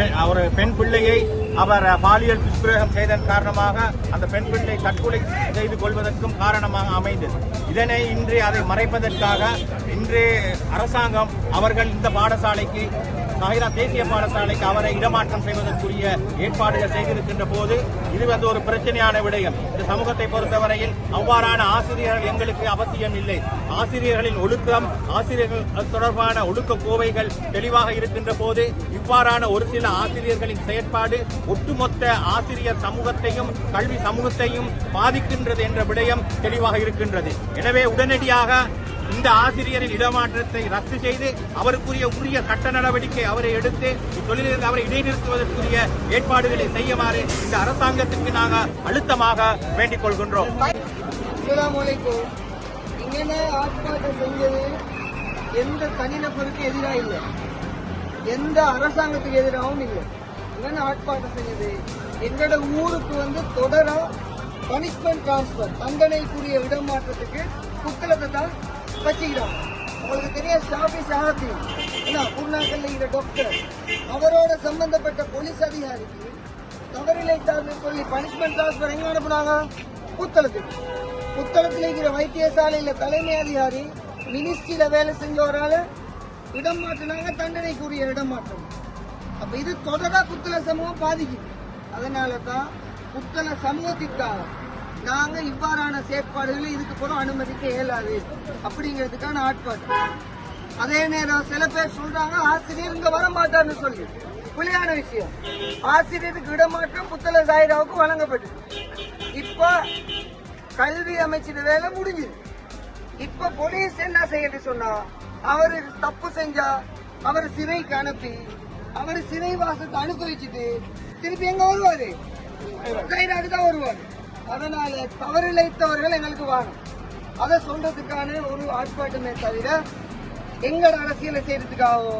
பெ- ஒரு பெண் பிள்ளையை அவர் பாலியல் துஷ்பிரயோகம் செய்தன் காரணமாக அந்த பெண் பிள்ளை தற்கொலை செய்து கொள்வதற்கும் காரணமாக அமைந்தது. இதனை இன்று அதை மறைப்பதற்காக இன்று அரசாங்கம் அவர்கள் இந்த பாடசாலைக்கு சாயிரா தேசிய பாடசாலைக்கு அவரை இடமாற்றம் செய்வதற்குரிய ஏற்பாடுகள் செய்திருக்கின்ற போது இது வந்து ஒரு பிரச்சனையான விடயம். இந்த சமூகத்தை பொறுத்தவரையில் அவ்வாறான ஆசிரியர்கள் எங்களுக்கு அவசியம் இல்லை. ஆசிரியர்களின் ஒழுக்கம் ஆசிரியர்கள் தொடர்பான ஒழுக்க கோவைகள் தெளிவாக இருக்கின்ற போது இவ்வாறான ஒரு சில ஆசிரியர்களின் செயற்பாடு ஒட்டுமொத்த ஆசிரியர் சமூகத்தையும் கல்வி சமூகத்தையும் பாதிக்கின்றது என்ற விடயம் தெளிவாக இருக்கின்றது. எனவே உடனடியாக இந்த ஆசிரியரின் இடமாற்றத்தை ரத்து செய்து அவருக்குரிய உரிய சட்ட நடவடிக்கை அவரை எடுத்து இத்தொழிலிருந்து அவரை இடைநிறுத்துவதற்குரிய ஏற்பாடுகளை செய்யுமாறு இந்த அரசாங்கத்திற்கு நாங்கள் அழுத்தமாக வேண்டிக் கொள்கின்றோம். எந்த தனிநபருக்கு எதிராக இல்லை. எந்த அரசாங்கத்துக்கு எதிராகவும் இல்லை. என்னென்ன ஆட்பாட்டம் செய்யுது எங்களோட ஊருக்கு வந்து தொடரா பனிஷ்மெண்ட் டிரான்ஸ்பர் தண்டனைக்குரிய இடமாற்றத்துக்கு புத்தகத்தை தான் வச்சுக்கிறாங்க உங்களுக்கு தெரிய ஷாபி ஷஹாபி ஏன்னா குருநாக்கல்ல டாக்டர் அவரோட சம்பந்தப்பட்ட போலீஸ் அதிகாரிக்கு தவறிழைத்தார்னு சொல்லி பனிஷ்மெண்ட் டிரான்ஸ்பர் எங்க அனுப்புனாங்க? புத்தளத்துக்கு புத்தளத்தில் இருக்கிற வைத்தியசாலையில் தலைமை அதிகாரி மினிஸ்ட்ரியில் வேலை செஞ்ச ஒரு இடம் மாற்றினாங்க தண்டனைக்குரிய இடம் மாற்றம் அப்போ இது தொடரா புத்தள சமூகம் பாதிக்குது. அதனால தான் புத்தள சமூகத்திற்காக நாங்க இவ்வாறான செயற்பாடுகளை இதுக்கு கூட அனுமதிக்க இயலாது. அப்படிங்கிறதுக்கான ஆட்பாடு. அதே நேரம் சில பேர் சொல்றாங்க ஆசிரியர் இங்க வர மாட்டார்னு சொல்லி. புலியான விஷயம். ஆசிரியருக்கு இடமாற்றம் புத்தல சாயிராவுக்கு வழங்கப்பட்டது. இப்ப கல்வி அமைச்சர் வேலை முடிஞ்சுது. இப்ப போலீஸ் என்ன செய்யறது சொன்னா அவரு தப்பு செஞ்சா அவர் சிறைக்கு அனுப்பி அவர் சிறை வாசத்தை அனுபவிச்சுட்டு திருப்பி எங்க வருவாரு? கைதாக்கு தான் வருவாரு. அதனால தவறிழைத்தவர்கள் எங்களுக்கு வாங்க அதை சொல்றதுக்கான ஒரு ஆர்ப்பாட்டமே தவிர எங்களோட அரசியலை செய்யறதுக்காகவோ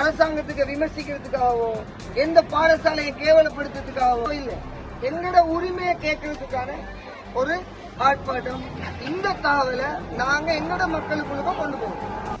அரசாங்கத்துக்கு விமர்சிக்கிறதுக்காகவோ எந்த பாடசாலையை கேவலப்படுத்துறதுக்காகவோ இல்லை. எங்களோட உரிமையை கேட்கறதுக்கான ஒரு ஆர்ப்பாட்டம். இந்த தகவலை நாங்க எங்களோட மக்களுக்குள்ளுக்கும் கொண்டு போவோம்.